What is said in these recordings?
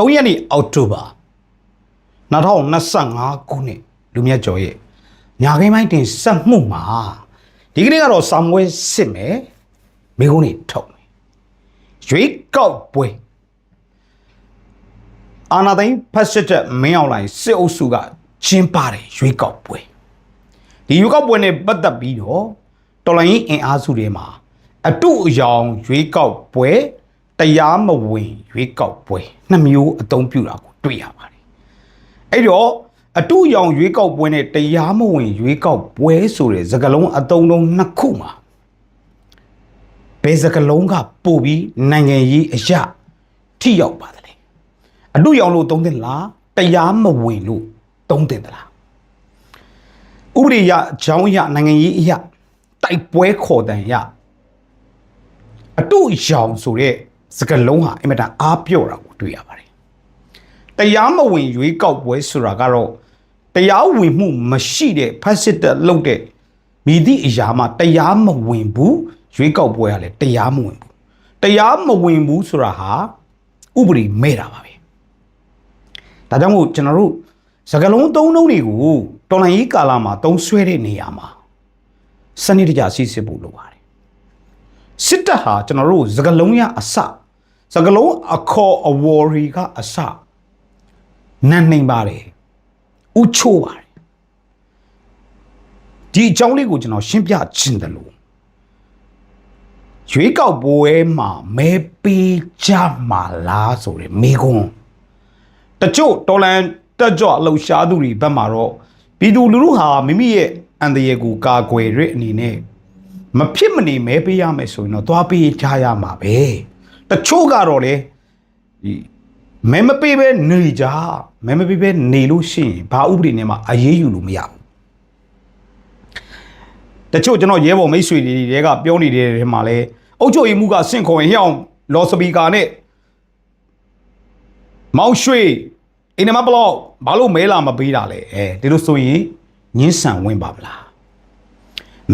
3ရက်နေ့အောက်တိုဘာ2025ခုနှစ်လူမြတ်ကျော်ရဲ့ညာခင်းပိုင်းတင်ဆက်မှုမှာဒီကနေ့ကတော့စာမွေးစစ်မယ်မိကုန်းနေထုတ်မယ်ရွေးကောက်ပွဲအာနာသိန်းဖက်စစ်တဲ့မင်းအောင်လိုင်စစ်အုပ်စုကကျင်းပတယ်ရွေးကောက်ပွဲဒီရွေးကောက်ပွဲနဲ့ပတ်သက်ပြီးတော့တော်လိုင်းရင်အင်အားစုတွေမှာအတုအယောင်ရွေးကောက်ပွဲ တရားမဝင်ရွေးကောက်ပွဲနှစ်မျိုးအသုံးပြုတာကိုတွေ့ရပါတယ်အဲ့တော့အတုအယောင်ရွေးကောက်ပွဲနဲ့တရားမဝင်ရွေးကောက်ပွဲဆိုတဲ့စကားလုံးအသုံးလုံးနှစ်ခုမှာဘယ်စကားလုံးကပို့ပြီးနိုင်ငံရေးအရာထိရောက်ပါတယ်လေအတုအယောင်လို့သုံးသင့်လားတရားမဝင်လို့သုံးသင့်သလားဥပဒေရအကြောင်းအရနိုင်ငံရေးအရာတိုက်ပွဲခေါ်တန်ရအတုရောင်ဆိုတဲ့ စကားလုံးဟာအင်မတန်အားပြော့တာကိုတွေ့ရပါတယ်။တရားမဝင်ရွေးကောက်ပွဲဆိုတာကတော့တရားဝင်မှုမရှိတဲ့ဖက်စစ်တပ်လုပ်တဲ့မိသည့်အရာမှတရားမဝင်ဘူးရွေးကောက်ပွဲကလည်းတရားမဝင်ဘူး။တရားမဝင်ဘူးဆိုတာဟာဥပဒေမဲ့တာပါပဲ။ဒါကြောင့်မို့ကျွန်တော်တို့စကားလုံးသုံးလုံးတွေကိုတော်လိုင်းရေးကာလမှာသုံးဆွဲတဲ့နေရာမှာစနစ်တကျစီစစ်ဖို့လိုပါတယ်စစ်တပ်ဟာကျွန်တော်တို့စကလုံးရအစ စကလုံးအခေါ်အဝေါ်ရီကအစနတ်နိုင်ပါတယ်ဥချိုးပါတယ်ဒီအကြောင်းလေးကိုကျွန်တော်ရှင်းပြခြင်းတယ်လို့ရွေးကောက်ပွဲမှာမဲပေးကြမှာလားဆိုရယ်မေခွန်းတချို့တော်လန်တက်ကြွလှုပ်ရှားသူတွေဘက်မှာတော့ပြည်သူလူထုဟာမိမိရဲ့အန္တရာယ်ကိုကာကွယ်ရတဲ့အနေနဲ့မဖြစ်မနေမဲပေးရမယ်ဆိုရင်တော့သွားပေးကြရမှာပဲ တချို့ကတော့လေဒီမဲမပေးပဲနေကြမဲမပေးပဲနေလို့ရှိရင်ဘာဥပဒေနဲ့မှအရေးယူလို့မရဘူးတချို့ကျွန်တော်ရဲဘော်မိတ်ဆွေတွေတွေကပြောနေတဲ့ထဲမှာလဲအုတ်ချုပ်ရေးမှုကဆင့်ခေါ်ရင်ဟျောင်းလော်စပီကာနဲ့မောင်ရွှေအိမ်နမဘလော့ဘာလို့မဲလာမပေးတာလဲအဲဒီလိုဆိုရင်ညှင်းဆန်ဝင်ပါဗလား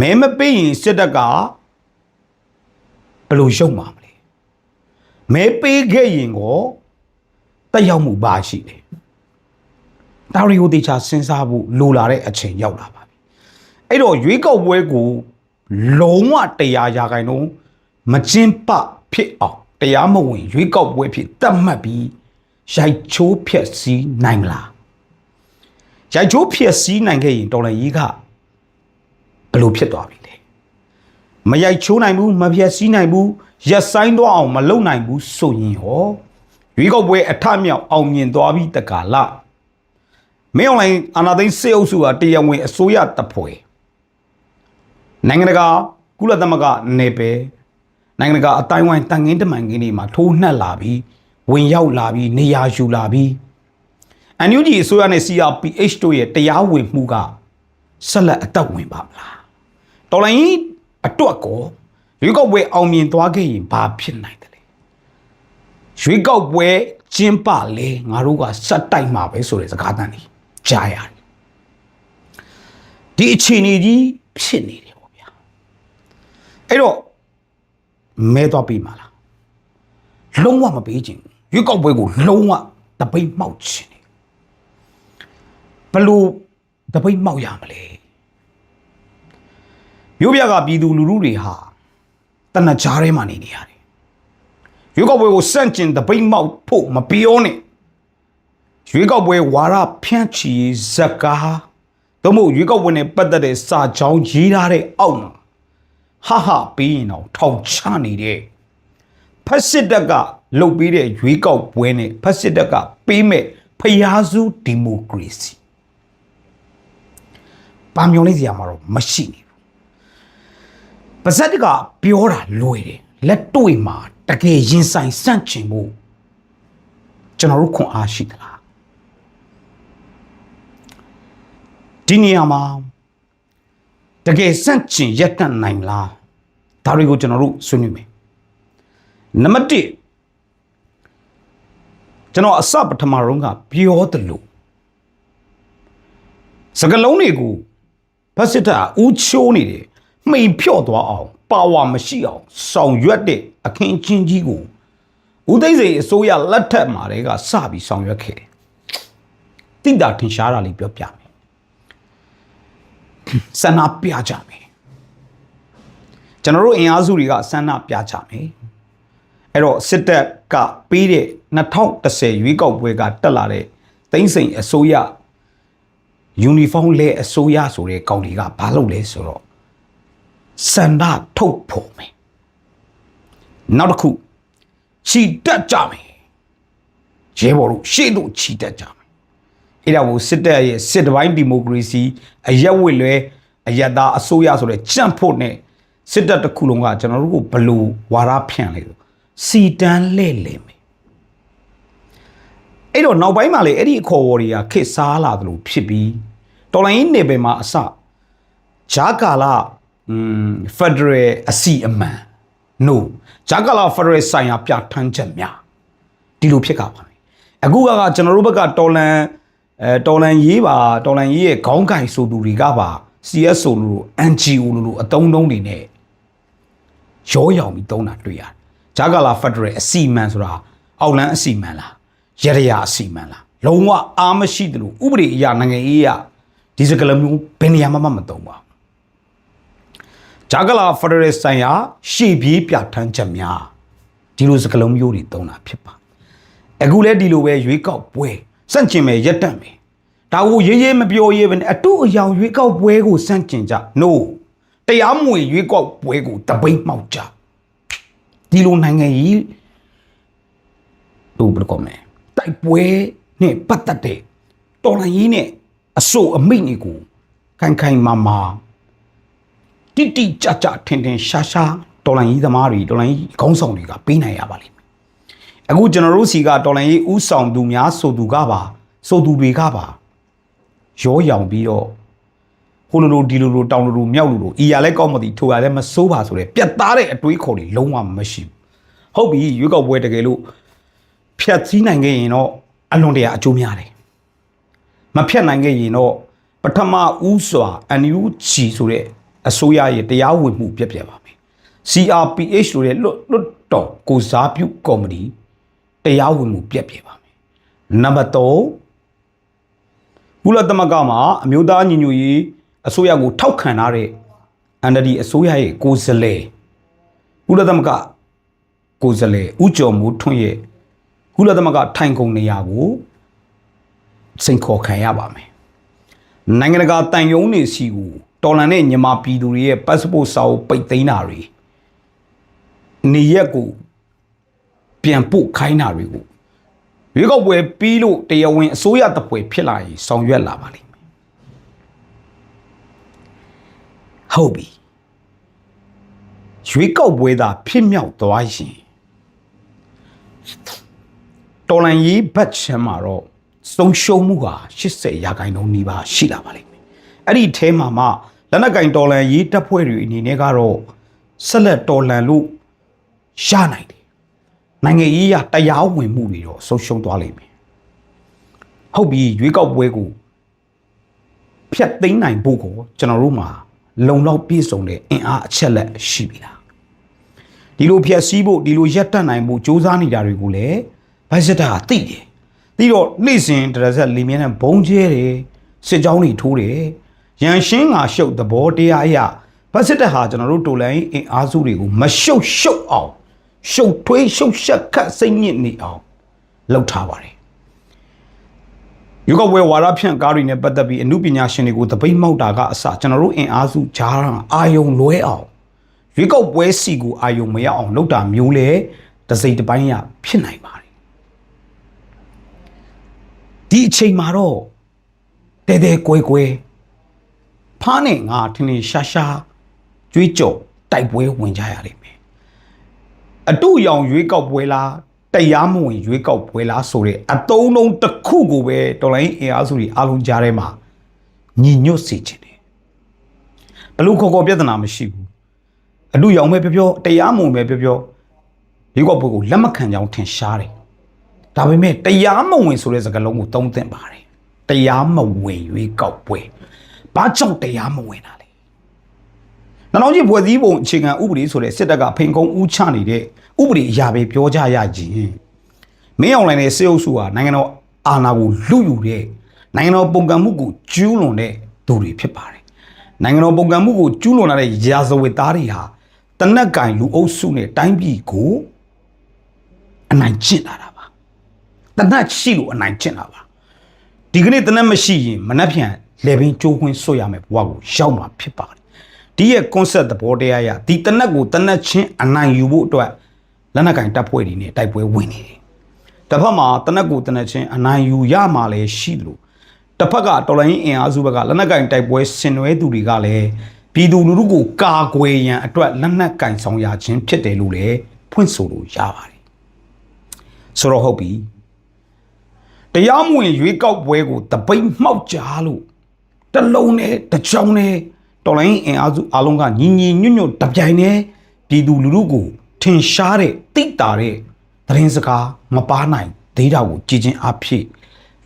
မဲမပေးရင်စစ်တပ်ကဘယ်လိုရှုံမှာမလဲ မဲပေးခဲ့ရင်ကိုတက်ရောက်မှုပါရှိတယ်ဒါတွေကိုတေချာစဉ်းစားဖို့လိုလာတဲ့အချိန်ရောက်လာပါပြီအဲ့တော့ရွေးကောက်ပွဲကိုလုံးဝတရားရာခိုင်နှုန်းမကျင်းပဖြစ်အောင်တရားမဝင်ရွေးကောက်ပွဲဖြစ်တတ်မှတ်ပြီးရိုက်ချိုးဖျက်ဆီးနိုင်မလားရိုက်ချိုးဖျက်ဆီးနိုင်ခဲ့ရင်တော်လည်းကြီးကဘယ်လိုဖြစ်သွားပြီလဲမရိုက်ချိုးနိုင်ဘူးမပြက်စီးနိုင်ဘူး ရက်ဆိုင်သွားအောင်မလုပ်နိုင်ဘူးဆိုရင်ဟောရွေးကောက်ပွဲအထမြောက်အောင်မြင်သွားပြီတကာလမင်းအွန်လိုင်းအာနာသိန်းစေအုပ်စုကတရားဝင်အစိုးရတပ်ဖွဲ့နိုင်ငံတကာကုလသမဂ္ဂနယ်ပယ်နိုင်ငံတကာအတိုင်းဝိုင်းတန်ငင်းတမန်ငင်းတွေမှာထိုးနှက်လာပြီးဝင်ရောက်လာပြီးနေရာယူလာပြီး NUG အစိုးရနဲ့ CRPH တို့ရဲ့တရားဝင်မှုကဆက်လက်အသက်ဝင်ပါမလားတော်လိုင်းကြီးအတွက်ကို ရွေးကောက်ပွဲအောင်မြင်သွားခဲ့ရင်ဘာဖြစ်နိုင်တယ်လဲရွေးကောက်ပွဲကျင်းပလေငါတို့ကစက်တိုက်မှာပဲဆိုတဲ့စကားသံကြီးကြားရတယ်ဒီအခြေအနေကြီးဖြစ်နေတယ်ပေါ့ဗျာအဲ့တော့မဲတော့ပြီးမှာလားလုံးဝမပေးချင်ဘူးရွေးကောက်ပွဲကိုလုံးဝတပိတ်မှောက်ချင်တယ်ဘလို့တပိတ်မှောက်ရမလဲမြို့ပြကပြည်သူလူထုတွေဟာ တနကြားထဲမှာနေနေရတယ်ရွေးကောက်ပွဲကိုစန့်ကျင်တပိတ်မောက်ဖို့မပြောနဲ့ရွေးကောက်ပွဲဝါရဖြန့်ချီဇက်ကားသို့မဟုတ်ရွေးကောက်ပွဲနဲ့ပတ်သက်တဲ့စာကြောင်းရေးထားတဲ့အောက်မှာဟာဟာပြီးရင်တော့ထောင်ချနေတဲ့ဖက်စစ်တပ်ကလုတ်ပြီးတဲ့ရွေးကောက်ပွဲနဲ့ဖက်စစ်တပ်ကပေးမဲ့ဖျားစုဒီမိုကရေစီပါမျောလေးစရာမှာတော့မရှိနေဘူး ပါဇက်ကပြောတာလွယ်တယ်လက်တွေ့မှာတကယ်ရင်ဆိုင်စန့်ကျင်ဖို့ကျွန်တော်တို့ခွန်အားရှိသလားဒီနေရာမှာတကယ်စန့်ကျင်ရက်တန့်နိုင်မလားဒါတွေကိုကျွန်တော်တို့ဆွေးနွေးမယ်နံပါတ်1ကျွန်တော်အစပထမဆုံးကပြောတယ်လို့စကလုံးတွေကိုဖက်စစ်တပ်ကဦးချိုးနေတယ် မှိန်ဖြော့သွားအောင်ပါဝါမရှိအောင်ဆောင်ရွက်တဲ့အခင်းချင်းကြီးကိုဦးသိန်းစိန်အစိုးရလက်ထက်မှာတည်းကစပြီးဆောင်ရွက်ခဲ့တယ်တိတာထင်ရှားတာလေးပြောပြမယ်ဆန္ဒပြကြမယ်ကျွန်တော်တို့အင်အားစုတွေကဆန္ဒပြကြမယ်အဲ့တော့စစ်တပ်ကပေးတဲ့2010ရွေးကောက်ပွဲကတက်လာတဲ့သိန်းစိန်အစိုးရယူနီဖောင်းလဲအစိုးရဆိုတဲ့ကောင်တွေကဘာလုပ်လဲဆိုတော့ စန္ဒထုတ်ဖို့မယ်နောက်တစ်ခုခြိတက်ကြမယ်ရဲဘော်တို့ရှေ့တို့ခြိတက်ကြမယ်အဲ့ဒါကိုစစ်တပ်ရဲ့စစ်တပိုင်းဒီမိုကရေစီအရက်ဝစ်လွဲအယက်သားအစိုးရဆိုတဲ့ကြန့်ဖို့နဲ့စစ်တပ်တစ်ခုလုံးကကျွန်တော်တို့ကိုဘလို့ဝါရဖြန့်လိုက်လို့စီတန်းလဲ့လဲ့မယ်အဲ့တော့နောက်ပိုင်းမှာလေအဲ့ဒီအခေါ်အဝေါ်တွေကခစ်စားလာသလိုဖြစ်ပြီးတော်လိုင်းနေပယ်မှာအစဂျာကာလာอืม ဖက်ဒရယ်အစီအမန် no ဂျာကာလာဖက်ဒရယ်ဆိုင်ရာပြဋ္ဌာန်းချက်များဒီလိုဖြစ်ကြပါမယ်အခုကကျွန်တော်တို့ဘက်ကတော်လန်အဲတော်လန်ရေးပါတော်လန်ရေးရဲ့ခေါင်းကင်ဆိုသူတွေကပါ CSO လို့ NGO လို့အတုံးတုံးတွေနဲ့ရောရောင်ပြီးတုံးတာတွေ့ရတယ်ဂျာကာလာဖက်ဒရယ်အစီအမန်ဆိုတာအောက်လန်းအစီအမန်လားရရရာအစီအမန်လားလုံးဝအားမရှိတယ်လို့ဥပဒေအရနိုင်ငံရေးအရဒီစကလမျိုးဘယ်နေရာမှမသုံးပါဘူး ဂျာကလာဖက်ဒရယ်ဆိုင်ရာရှေ့ပြေးပြဋ္ဌာန်းချက်များဒီလိုစကလုံးမျိုးတွေသုံးတာဖြစ်ပါအခုလဲဒီလိုပဲရွေးကောက်ပွဲစန့်ကျင်မယ်ရက်တန့်မယ်ဒါကိုရေးရေးမပြောရေးပဲနဲ့အတူအယောင်ရွေးကောက်ပွဲကိုစန့်ကျင်ကြ no တရားမဝင်ရွေးကောက်ပွဲကိုတပိတ်မှောက်ကြဒီလိုနိုင်ငံကြီးတို့ဘယ်လိုကောမလဲတိုက်ပွဲနဲ့ပတ်သက်တဲ့တော်လှန်ရေးနဲ့အဆိုအမိတ်တွေကိုခိုင်ခိုင်မာမာ တိတိကျကျထင်ထင်ရှားရှားတော်လှန်ရေးသမားတွေတော်လှန်ရေးခေါင်းဆောင်တွေကပေးနိုင်ရပါလိမ့်မယ်အခုကျွန်တော်တို့စီကတော်လှန်ရေးဥဆောင်သူများဆိုသူကပါဆိုသူတွေကပါရောရောင်ပြီးတော့ဟိုလိုလိုဒီလိုလိုတောင်လိုလိုမြောက်လိုလိုအီရလဲကောက်မသိထိုရလဲမစိုးပါဆိုတဲ့ပြတ်သားတဲ့အတွေးခေါ်တွေလုံးဝမရှိဘူးဟုတ်ပြီရွေးကောက်ပွဲတကယ်လို့ဖြတ်စည်းနိုင်ခဲ့ရင်တော့အလွန်တရာအကျိုးများတယ်မဖြတ်နိုင်ခဲ့ရင်တော့ပထမဦးစွာ NUG ဆိုတဲ့ အစိုးရရဲ့တရားဝင်မှုပြက်ပြက်ပါမယ် CRPH ဆိုတဲ့လွတ်လွတ်တော်ကိုစားပြုကော်မတီတရားဝင်မှုပြက်ပြက်ပါမယ်နံပါတ်3ကုလသမဂ္ဂမှာအမျိုးသားညီညွတ်ရေးအစိုးရကိုထောက်ခံထားတဲ့ NLD အစိုးရရဲ့ကိုယ်စားလှယ်ကုလသမဂ္ဂကိုယ်စားလှယ်ဦးကျော်မိုးထွန်းရဲ့ကုလသမဂ္ဂထိုင်ကုန်နေရာကိုစိန်ခေါ်ခံရပါမယ်နိုင်ငံတကာတန်ယုံနေစီကို တော်လန်တဲ့မြန်မာပြည်သူတွေရဲ့ passport စာအုပ်ပိတ်သိမ်းတာတွေနေရက်ကိုပြန်ပို့ခိုင်းတာတွေကိုရွေးကောက်ပွဲပြီးလို့တရားဝင်အစိုးရတပ်ဖွဲ့ဖြစ်လာရင်ဆောင်ရွက်လာပါလိမ့်မယ်ဟုတ်ပြီရွေးကောက်ပွဲသာဖြစ်မြောက်သွားရင်တော်လန်ရေးဘတ်ချမ်းမှာတော့ဆုံးရှုံးမှုဟာ80ရာခိုင်နှုန်းနီးပါးရှိလာပါလိမ့်မယ်အဲ့ဒီအဲမှာမှ လက်နက်ကင်တော်လန်ရေးတပ်ဖွဲ့တွေအနေနဲ့ကတော့ဆက်လက်တော်လန်လို့ရနိုင်တယ်နိုင်ငံရေးရတရားဝင်မှုတွေတော့ဆုံးရှုံးသွားလိမ့်မယ်ဟုတ်ပြီရွေးကောက်ပွဲကိုဖျက်သိမ်းနိုင်ဖို့ကိုကျွန်တော်တို့မှာလုံလောက်ပြည့်စုံတဲ့အင်အားအချက်လက်ရှိပြီလားဒီလိုဖျက်ဆီးဖို့ဒီလိုရက်တက်နိုင်ဖို့စ조사နေတာတွေကိုလည်းဘတ်ဂျက်တာသိတယ်ပြီးတော့နေ့စဉ်တရဇက်လီမြန်းနဲ့ဘုံကျဲတယ်စစ်ကြောင်းတွေထိုးတယ် ရန်ရှင်းငါရှုပ်သဘောတရားအရဘတ်ဂျက်တာဟာကျွန်တော်တို့တိုလိုင်းအင်အားစုတွေကိုမရှုပ်ရှုပ်အောင်ရှုပ်ထွေးရှုပ်ရှက်ခတ်စိတ်ညစ်နေအောင်လုပ်ထားပါတယ်ယူကဝဲဝါရဖြန့်ကားတွေနဲ့ပတ်သက်ပြီးအမှုပညာရှင်တွေကိုတပိတ်မောက်တာကအစကျွန်တော်တို့အင်အားစုဂျားအာယုံလွဲအောင်ရွေးကောက်ပွဲစီကိုအာယုံမရအောင်လုပ်တာမျိုးလေတစိမ့်တစ်ပိုင်းရဖြစ်နိုင်ပါတယ်ဒီအချိန်မှာတော့တဲတဲကွဲကွဲ ဖားနဲ့ငါထင်းထင်းရှားရှားကြွေးကြော်တိုက်ပွဲဝင်ကြရလိမ့်မယ်အတူရောင်ရွေးကောက်ပွဲလားတရားမဝင်ရွေးကောက်ပွဲလားဆိုတဲ့အတုံးလုံးတစ်ခုကိုပဲတော်လိုင်းအင်အားစုတွေအားလုံးကြားထဲမှာညီညွတ်စေခြင်းတယ်ဘလို့ခေါ်ခေါ်ပြဿနာမရှိဘူးအတူရောင်ပဲပြောပြောတရားမဝင်ပဲပြောပြောရွေးကောက်ပွဲကိုလက်မခံကြောင်းထင်ရှားတယ်ဒါပေမဲ့တရားမဝင်ဆိုတဲ့စကားလုံးကိုသုံးသင့်ပါတယ်တရားမဝင်ရွေးကောက်ပွဲ ဘာကြောင့်တရားမဝင်တာလဲနောက်နောက်ကြီးဘွယ်သီးပုံအခြေခံဥပဒေဆိုတဲ့စစ်တပ်ကဖိန်ကုန်းဥချနေတဲ့ဥပဒေအရာပဲပြောကြရခြင်းမင်းအောင်လိုင်းရဲ့စေအုပ်စုဟာနိုင်ငံတော်အာဏာကိုလူယူတဲ့နိုင်ငံတော်ပုံကံမှုကိုကျူးလွန်တဲ့သူတွေဖြစ်ပါတယ်နိုင်ငံတော်ပုံကံမှုကိုကျူးလွန်လာတဲ့ရာဇဝတ်သားတွေဟာတနက်ကင်လူအုပ်စုနဲ့တိုင်းပြည်ကိုအနိုင်ကျင့်လာတာပါတနက်ရှိလို့အနိုင်ကျင့်လာပါဒီကနေ့တနက်မရှိရင်မနှက်ပြန် လေဘင်းကျိုးခွင်းဆွတ်ရမယ်ဘဝကိုရောက်မှာဖြစ်ပါတယ်ဒီရဲ့ concept သဘောတရားအရဒီတနက်ကိုတနက်ချင်းအနိုင်ယူဖို့အတွက်လက်နက်ကင်တပ်ဖွဲ့တွေနဲ့တိုက်ပွဲဝင်နေတယ်တစ်ဖက်မှာတနက်ကိုတနက်ချင်းအနိုင်ယူရမှာလည်းရှိတယ်လို့တစ်ဖက်ကတော်လိုင်းအင်အားစုဘက်ကလက်နက်ကင်တိုက်ပွဲဆင်နွှဲသူတွေကလည်းပြည်သူလူထုကိုကာကွယ်ရန်အတွက်လက်နက်ကင်ဆောင်ရခြင်းဖြစ်တယ်လို့လည်းဖွင့်ဆိုလို့ရပါတယ်ဆိုတော့ဟုတ်ပြီတရားမဝင်ရွေးကောက်ပွဲကိုတပိတ်မှောက်ကြလို့ တစ်လုံးနဲ့တစ်ချောင်းနဲ့တော်လိုင်းအင်အားစုအလုံးကညီညီညွတ်ညွတ်တပြိုင်တည်းပြည်သူလူထုကိုထင်ရှားတဲ့တိတ်တာတဲ့သတင်းစကားမပါနိုင်သေးတာကိုကြည်ချင်းအဖြစ်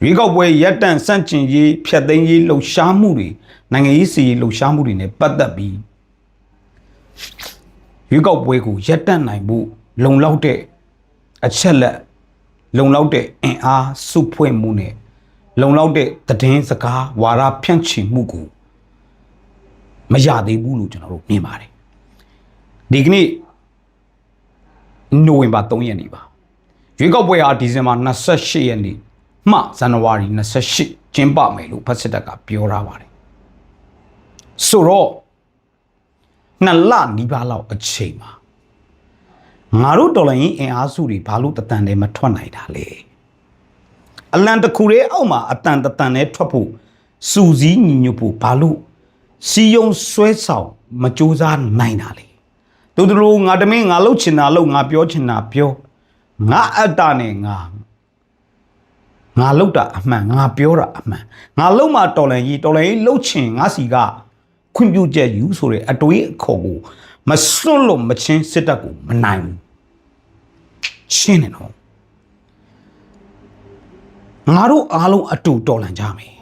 ရွေးကောက်ပွဲရပ်တန့်စန့်ကျင်ရေးဖျက်သိမ်းရေးလှုပ်ရှားမှုတွေနိုင်ငံရေးစီရေးလှုပ်ရှားမှုတွေနဲ့ပတ်သက်ပြီးရွေးကောက်ပွဲကိုရပ်တန့်နိုင်ဖို့လုံလောက်တဲ့အချက်လက်လုံလောက်တဲ့အင်အားစုဖွဲ့မှုနဲ့ လုံလောက်တဲ့သတင်းစကားဝါဒဖြန့်ချီမှုကိုမရသေးဘူးလို့ကျွန်တော်တို့မြင်ပါတယ်ဒီကနေ့နိုဝင်ဘာ3ရက်နေ့ပါရွေးကောက်ပွဲဟာဒီဇင်ဘာ28ရက်နေ့မှဇန်နဝါရီ28ကျင်းပမယ်လို့ဖက်စစ်တပ်ကပြောထားပါတယ်ဆိုတော့နှစ်လနီးပါးလောက်အချိန်မှာငါတို့တော်လိုင်းရင်အင်အားစုတွေဘာလို့တတန်တယ်မထွက်နိုင်တာလဲ အလံတစ်ခုရဲ့အောက်မှာအတန်တတန်နဲ့ထွက်ဖို့စူစည်းညီညွတ်ဖို့ဘာလို့စီယုံဆွဲဆောင်မကြိုးစားနိုင်တာလဲတို့တို့လိုငါတမင်းငါလှုပ်ချင်တာလှုပ်ငါပြောချင်တာပြောငါအတ္တနဲ့ငါငါလှုပ်တာအမှန်ငါပြောတာအမှန်ငါလှုပ်မှတော်လန်ကြီးတော်လန်ကြီးလှုပ်ချင်ငါစီကခွင့်ပြုချက်ယူဆိုတဲ့အတွေးအခေါ်ကိုမစွန့်လို့မချင်းစစ်တပ်ကိုမနိုင်ဘူးရှင်းတယ်နော် ငါတို့အားလုံးအတူတော်လန်ကြမယ်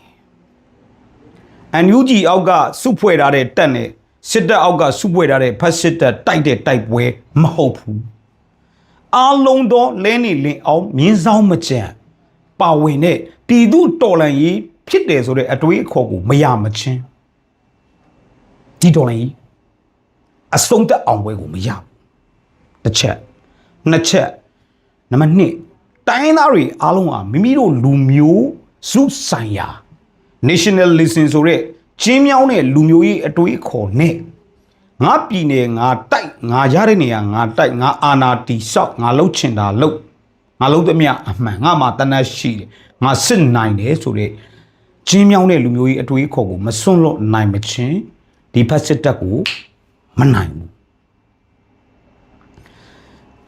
အန်ယူဂျီအောက်ကစုဖွဲ့ထားတဲ့တက်နဲ့စစ်တပ်အောက်ကစုဖွဲ့ထားတဲ့ဖက်စစ်တပ်တိုက်တဲ့တိုက်ပွဲမဟုတ်ဘူးအားလုံးသောလဲနေလင်အောင်မြင်းဆောင်မကြံပါဝင်တဲ့ပြည်သူတော်လန်ရေးဖြစ်တယ်ဆိုတဲ့အတွေးအခေါ်ကိုမရမချင်းဒီတော်လန်ရေးအဆုံးသက်အောင်ပွဲကိုမရဘူးတစ်ချက်နှစ်ချက်နံပါတ်1 တိုင်းသားတွေအားလုံးဟာမိမိတို့လူမျိုးစုဆိုင်ရာ nationalism ဆိုတဲ့ချင်းမြောင်းတဲ့လူမျိုးရေးအတွေးအခေါ်နဲ့ငါပြည်နယ်ငါတိုက်ငါရတဲ့နေရာငါတိုက်ငါအာနာတီဆောက်ငါလှုပ်ချင်တာလှုပ်ငါလှုပ်သမျှအမှန်ငါမှာတနတ်ရှိတယ်ငါစစ်နိုင်တယ်ဆိုတဲ့ချင်းမြောင်းတဲ့လူမျိုးရေးအတွေးအခေါ်ကိုမစွန့်လွတ်နိုင်မချင်းဒီဖက်စစ်တပ်ကိုမနိုင်ဘူး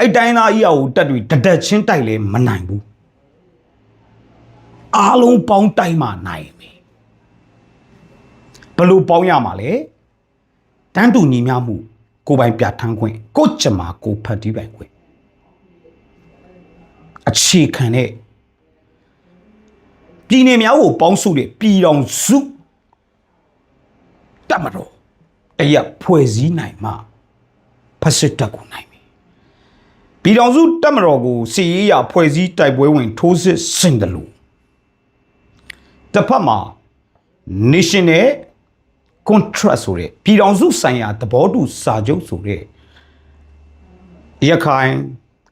အဲ့တိုင်းသားကြီးအကိုတက်တွေတတက်ချင်းတိုက်လဲမနိုင်ဘူးအားလုံးပေါင်းတိုက်မှနိုင်မယ်ဘယ်လို့ပေါင်းရမှာလဲတန်းတူညီမျှမှုကိုယ်ပိုင်ပြဋ္ဌာန်းခွင့်ကိုယ်ကြမ္မာကိုယ်ဖတ်တီးပိုင်ခွင့်အခြေခံတဲ့ပြည်နယ်များကိုပေါင်းစုတဲ့ပြည်တော်စုတတ်မတော်တရက်ဖွဲ့စည်းနိုင်မှဖက်စစ်တပ်ကိုနိုင်မယ် ပြည်တော်စုတက်မတော်ကိုစီရေးရဖွဲ့စည်းတိုက်ပွဲဝင် ထိုးစစ်ဆင်တယ်လို့တစ်ဖက်မှာ national contract ဆိုတဲ့ပြည်တော်စုဆိုင်ရာသဘောတူစာချုပ်ဆိုတဲ့ရခိုင်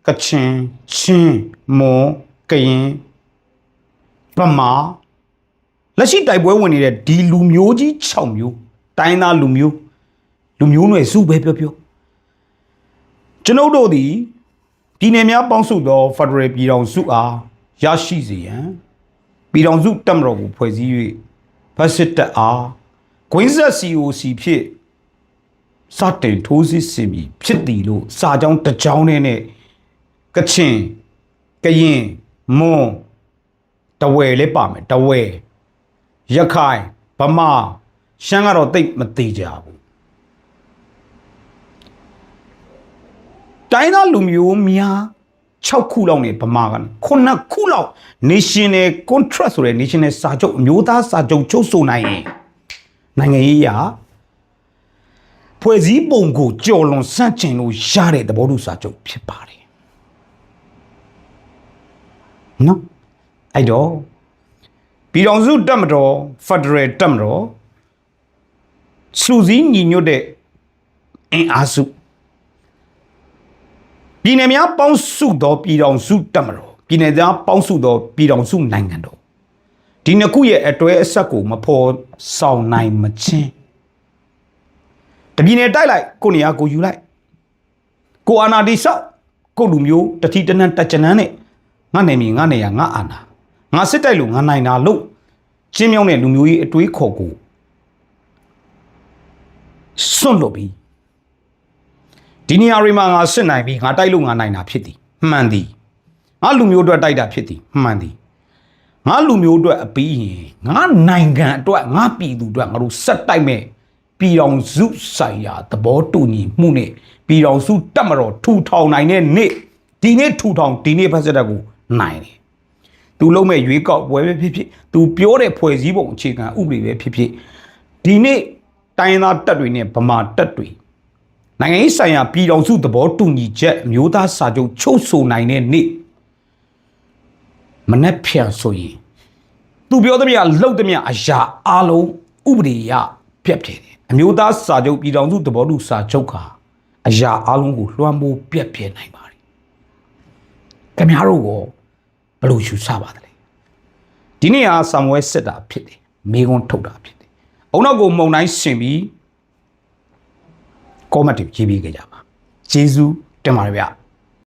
ကချင်ချင်းမွန်ကရင်ဗမာလက်ရှိတိုက်ပွဲဝင်နေတဲ့ဒီလူမျိုးကြီး6မျိုးတိုင်းသားလူမျိုးလူမျိုးနွယ်စုပဲပြောပြောကျွန်ုပ်တို့သည် ပြည်내များပေါင်းစုသောဖက်ဒရယ်ပြည်ထောင်စုအားရရှိစေရန်ပြည်ထောင်စုတပ်မတော်ကိုဖွဲ့စည်း၍ဖက်စစ်တပ်အားကွင်းဆက် COC ဖြင့်စတင်ထိုးစစ်ဆင်ပြီးဖြစ်သည်လို့စာကြောင်းတစ်ကြောင်းနဲ့နဲ့ကချင်ကရင်မွန်တဝယ်လေးပါမယ်တဝယ်ရခိုင်ဗမာရှမ်းကတော့တိတ်မသေးကြဘူး တိုင်းသားလူမျိုးများ6ခုလောက်နေဗမာက9ခုလောက် national contract ဆိုတဲ့ national စာချုပ်အမျိုးသားစာချုပ်ချုပ်ဆိုနိုင်ရင်နိုင်ငံရေးရာဖွဲ့စည်းပုံကိုကြော်လွန်ဆန့်ကျင်လို့ရတဲ့သဘောတူစာချုပ်ဖြစ်ပါတယ်နော်အဲ့တော့ပြည်တော်စုတက်မတော်ဖက်ဒရယ်တက်မတော်စူစည်းညီညွတ်တဲ့အင်အားစု ပြည်နယ်များပေါင်းစုသောပြည်တော်စုတက်မတော်ပြည်နယ်များပေါင်းစုသောပြည်တော်စုနိုင်ငံတော်ဒီနှစ်ခုရဲ့အတွဲအဆက်ကိုမဖော်ဆောင်နိုင်မချင်းတပြည်နယ်တိုက်လိုက်ကိုနေရာကိုယူလိုက်ကိုအာနာတိဆောက်ကိုလူမျိုးတတိတနန်တကြနန်းနဲ့ငါနေမီငါနေရငါအာနာငါစစ်တိုက်လို့ငါနိုင်တာလို့ချင်းမြောင်းတဲ့လူမျိုးကြီးအတွေးခေါ်ကိုစွန့်လို့ပြီး ဒီနေရာတွေမှာငါစစ်နိုင်ပြီးငါတိုက်လို့ငါနိုင်တာဖြစ်သည်မှန်သည်ငါလူမျိုးအတွက်တိုက်တာဖြစ်သည်မှန်သည်ငါလူမျိုးအတွက်အပြီးရင်ငါနိုင်ငံအတွက်ငါပြည်သူအတွက်ငါတို့ဆက်တိုက်မဲ့ပြည်တော်စုဆိုင်ရာသဘောတူညီမှုနဲ့ပြည်တော်စုတက်မတော်ထူထောင်နိုင်တဲ့နေ့ဒီနေ့ထူထောင်ဒီနေ့ဖက်စက်တက်ကိုနိုင်တယ်သူလုံးမဲ့ရွေးကောက်ပွဲပဲဖြစ်ဖြစ်သူပြောတဲ့ဖွဲ့စည်းပုံအခြေခံဥပဒေပဲဖြစ်ဖြစ်ဒီနေ့တိုင်းရင်းသားတပ်တွေနဲ့ဗမာတပ်တွေ နိုင်ငံရေးဆိုင်ရာပြည်တော်စုသဘောတူညီချက်အမျိုးသားစာချုပ်ချုပ်ဆိုနိုင်တဲ့နေ့မနေ့ဖြန်ဆိုရင်သူပြောသမျှလှုပ်သမျှအရာအလုံးဥပဒေရပြတ်ပြည့်တယ်အမျိုးသားစာချုပ်ပြည်တော်စုသဘောတူစာချုပ်ခါအရာအလုံးကိုလွှမ်းမိုးပြတ်ပြည့်နိုင်ပါတယ်ခင်ဗျားတို့ကဘယ်လိုယူဆပါသလဲဒီနေ့ဟာဆမ်ဝဲစစ်တာဖြစ်တယ်မိကွန်းထုတ်တာဖြစ်တယ်အုံနောက်ကိုမုံတိုင်းရှင်ပြီး ကောမတ်တွေရေးပေးကြပါဂျေဇူးတင်ပါတယ်ဗျ